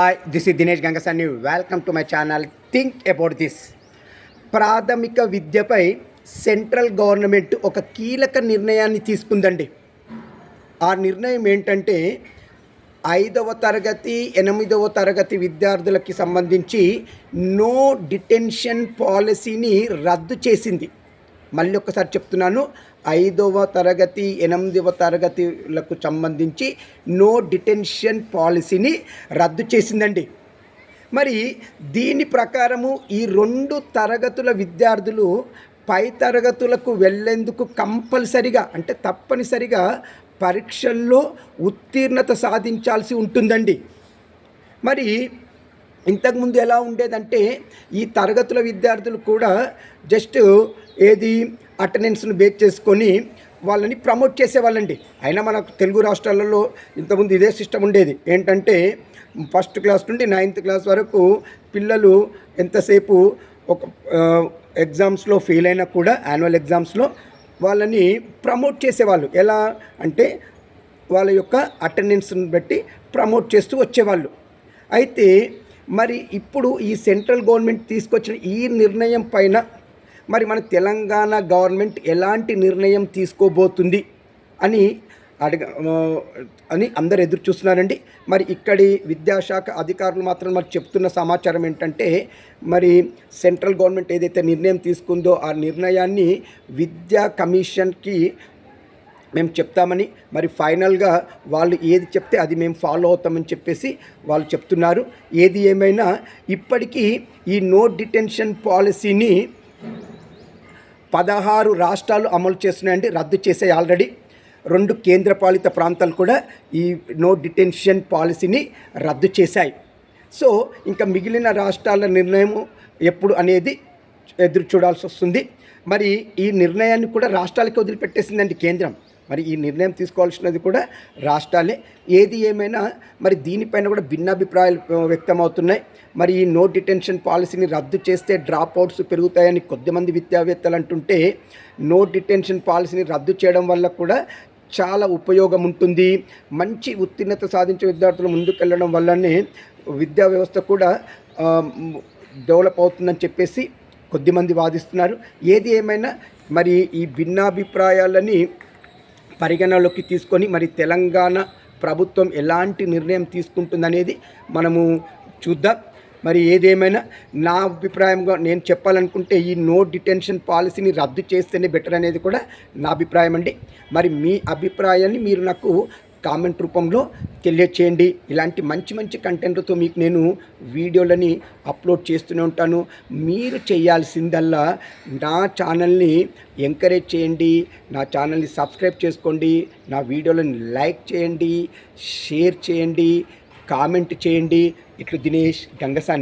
Hi this is Dinesh Gangasani welcome to my channel think about this ప్రాథమిక విద్యపై central government ఒక కీలక నిర్ణయాన్ని తీసుకుందండి. ఆ నిర్ణయం ఏంటంటే ఐదవ తరగతి ఎనిమిదవ తరగతి విద్యార్థులకి సంబంధించి నో డిటెన్షన్ పాలసీని రద్దు చేసింది. మళ్ళీ ఒకసారి చెప్తున్నాను ఐదవ తరగతి ఎనిమిదవ తరగతిలకు సంబంధించి నో డిటెన్షన్ పాలసీని రద్దు చేసిందండి. మరి దీని ప్రకారము ఈ రెండు తరగతుల విద్యార్థులు పై తరగతులకు వెళ్ళేందుకు కంపల్సరిగా అంటే తప్పనిసరిగా పరీక్షల్లో ఉత్తీర్ణత సాధించాల్సి ఉంటుందండి. మరి ఇంతకుముందు ఎలా ఉండేదంటే ఈ తరగతుల విద్యార్థులు కూడా జస్ట్ ఏది అటెండెన్స్ను బేస్ చేసుకొని వాళ్ళని ప్రమోట్ చేసేవాళ్ళండి. అయినా మన తెలుగు రాష్ట్రాలలో ఇంతకుముందు ఇదే సిస్టమ్ ఉండేది. ఏంటంటే ఫస్ట్ క్లాస్ నుండి నైన్త్ క్లాస్ వరకు పిల్లలు ఎంతసేపు ఒక ఎగ్జామ్స్లో ఫెయిల్ అయినా కూడా యాన్యువల్ ఎగ్జామ్స్లో వాళ్ళని ప్రమోట్ చేసేవాళ్ళు. ఎలా అంటే వాళ్ళ యొక్క అటెండెన్స్ని బట్టి ప్రమోట్ చేస్తూ వచ్చేవాళ్ళు. అయితే మరి ఇప్పుడు ఈ సెంట్రల్ గవర్నమెంట్ తీసుకొచ్చిన ఈ నిర్ణయం పైన మరి మన తెలంగాణ గవర్నమెంట్ ఎలాంటి నిర్ణయం తీసుకోబోతుంది అని అడగ అని అందరు ఎదురు చూస్తున్నారండి. మరి ఇక్కడి విద్యాశాఖ అధికారులు మాత్రం మరి చెప్తున్న సమాచారం ఏంటంటే మరి సెంట్రల్ గవర్నమెంట్ ఏదైతే నిర్ణయం తీసుకుందో ఆ నిర్ణయాన్ని విద్యా కమిషన్కి మేము చెప్తామని మరి ఫైనల్గా వాళ్ళు ఏది చెప్తే అది మేము ఫాలో అవుతామని చెప్పేసి వాళ్ళు చెప్తున్నారు. ఏది ఏమైనా ఇప్పటికీ ఈ నో డిటెన్షన్ పాలసీని పదహారు రాష్ట్రాలు అమలు చేస్తున్నాయండి రద్దు చేసే ఆల్రెడీ. రెండు కేంద్రపాలిత ప్రాంతాలు కూడా ఈ నో డిటెన్షన్ పాలసీని రద్దు చేశాయి. సో ఇంకా మిగిలిన రాష్ట్రాల నిర్ణయం ఎప్పుడు అనేది ఎదురు చూడాల్సి వస్తుంది. మరి ఈ నిర్ణయాన్ని కూడా రాష్ట్రాలకి వదిలిపెట్టేసిందండి కేంద్రం. మరి ఈ నిర్ణయం తీసుకోవాల్సినది కూడా రాష్ట్రాలే. ఏది ఏమైనా మరి దీనిపైన కూడా భిన్నాభిప్రాయాలు వ్యక్తమవుతున్నాయి. మరి ఈ నో డిటెన్షన్ పాలసీని రద్దు చేస్తే డ్రాప్ అవుట్స్ పెరుగుతాయని కొద్దిమంది విద్యావేత్తలు అంటుంటే నో డిటెన్షన్ పాలసీని రద్దు చేయడం వల్ల కూడా చాలా ఉపయోగం ఉంటుంది. మంచి ఉత్తీర్ణత సాధించే విద్యార్థులు ముందుకెళ్ళడం వల్లనే విద్యా వ్యవస్థ కూడా డెవలప్ అవుతుందని చెప్పేసి కొద్దిమంది వాదిస్తున్నారు. ఏది ఏమైనా మరి ఈ భిన్నాభిప్రాయాలని పరిగణలోకి తీసుకొని మరి తెలంగాణ ప్రభుత్వం ఎలాంటి నిర్ణయం తీసుకుంటుందనేది మనము చూద్దాం. మరి ఏదేమైనా నా అభిప్రాయంగా నేను చెప్పాలనుకుంటే ఈ నో డిటెన్షన్ పాలసీని రద్దు చేస్తేనే బెటర్ అనేది కూడా నా అభిప్రాయం అండి. మరి మీ అభిప్రాయాన్ని మీరు నాకు కామెంట్ రూపంలో తెలియచేయండి. ఇలాంటి మంచి మంచి కంటెంట్తో మీకు నేను వీడియోలని అప్లోడ్ చేస్తూనే ఉంటాను. మీరు చేయాల్సిందల్లా నా ఛానల్ని ఎంకరేజ్ చేయండి. నా ఛానల్ని సబ్స్క్రైబ్ చేసుకోండి. నా వీడియోలను లైక్ చేయండి. షేర్ చేయండి. కామెంట్ చేయండి. ఇట్లు దినేష్ గంగసాని.